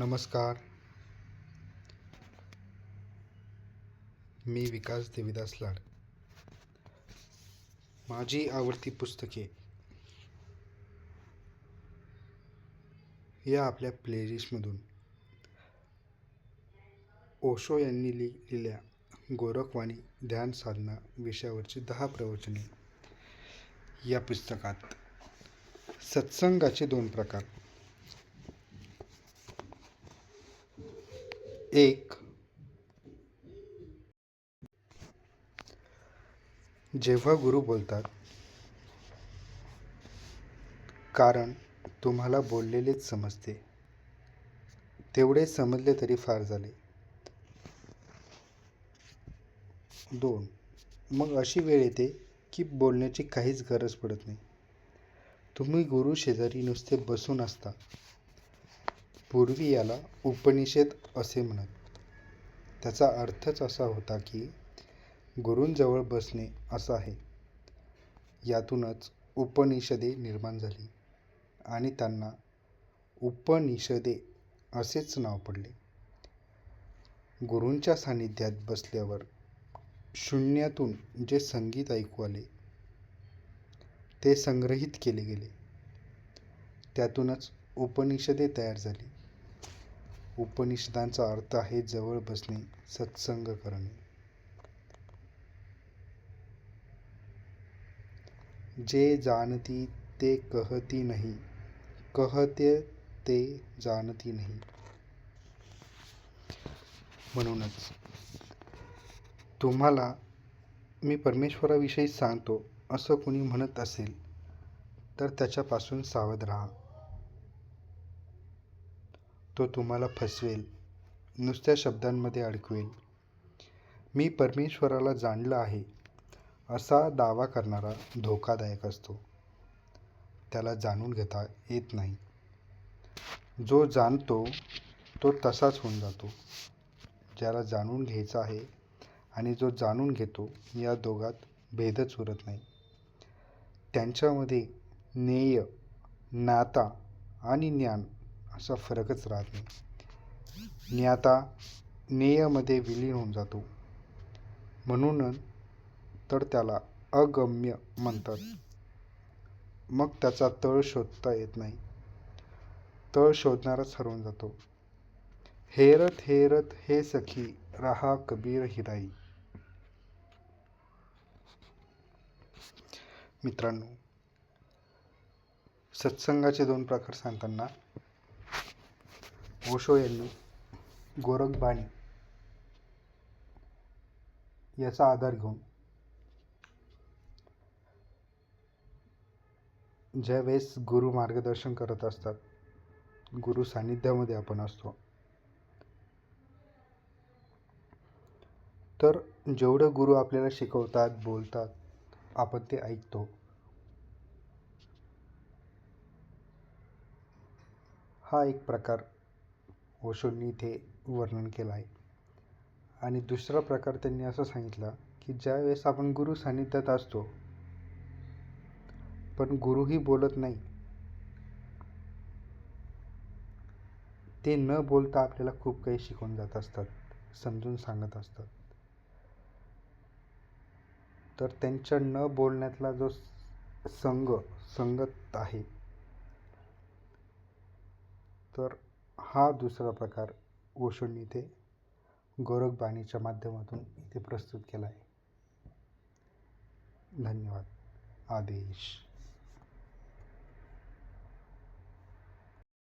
नमस्कार. मी विकास देविदास लाड. माझी आवडती पुस्तके या आपल्या प्लेलिस्टमधून. ओशो यांनी लिहिलेल्या गोरखवाणी ध्यान साधना विषयावरची दहा प्रवचने. या पुस्तकात सत्संगाचे दोन प्रकार. एक. जेव्हा गुरु बोलतात कारण तुम्हाला बोललेलेच समजते. तेवढे समजले तरी फार झाले. दोन. मग अशी वेळ येते की बोलण्याची काहीच गरज पडत नाही. तुम्ही गुरु शेजारी नुसते बसून असता. पूर्वी याला उपनिषद असे म्हणत. त्याचा अर्थच असा होता की गुरूंजवळ बसणे असं आहे. यातूनच उपनिषदे निर्माण झाली आणि त्यांना उपनिषदे असेच नाव पडले. गुरूंच्या सान्निध्यात बसल्यावर शून्यातून जे संगीत ऐकू आले ते संग्रहित केले गेले. त्यातूनच उपनिषदे तयार झाली. उपनिषदांचा अर्थ आहे जवळ बसणे सत्संग करणे. जे जाणती ते कहती नाही कहते ते जाणती नाही. म्हणूनच तुम्हाला मी परमेश्वराविषयी सांगतो असं कुणी म्हणत असेल तर त्याच्यापासून सावध राहा. तो तुम्हाला फसवेल. नुसत्या शब्दांमध्ये अडकवेल. मी परमेश्वराला जाणलं आहे. असा दावा करणारा धोकादायक असतो. त्याला जाणून घेता येत नाही. जो जाणतो तो तसाच होऊन जातो. ज्याला जाणून घ्यायचा आहे आणि जो जाणून घेतो या दोघात भेदच उरत नाही. त्यांच्यामध्ये नेय नाता आणि ज्ञान असा फरकच राहत नाही. ज्ञाता नेयमध्ये विलीन होऊन जातो. म्हणून तर त्याला अगम्य म्हणतात. मग त्याचा तळ शोधता येत नाही. तळ शोधणारच हरवून जातो. हेरत हेरत हे सखी राहा कबीर हिराई. मित्रांनो सत्संगाचे दोन प्रकार सांगताना ओशो यांनी गोरखबाणी याचा आधार घेऊन ज्यावेळेस गुरु मार्गदर्शन करत असतात गुरु सान्निध्यामध्ये आपण असतो. तर जेवढं गुरु आपल्याला शिकवतात बोलतात आपण ते ऐकतो. हा एक प्रकार ओशोंनी इथे वर्णन केलं आहे. आणि दुसरा प्रकार त्यांनी असं सांगितलं की ज्यावेळेस आपण गुरु सान्निध्यात असतो पण गुरुही बोलत नाही ते न बोलता आपल्याला खूप काही शिकवून जात असतात समजून सांगत असतात. तर त्यांच्या न बोलण्यातला जो संग संगत आहे तर हा दुसरा प्रकार ओशोंनी इथे गोरखबाणीच्या माध्यमातून इथे प्रस्तुत केला आहे. धन्यवाद. आदेश.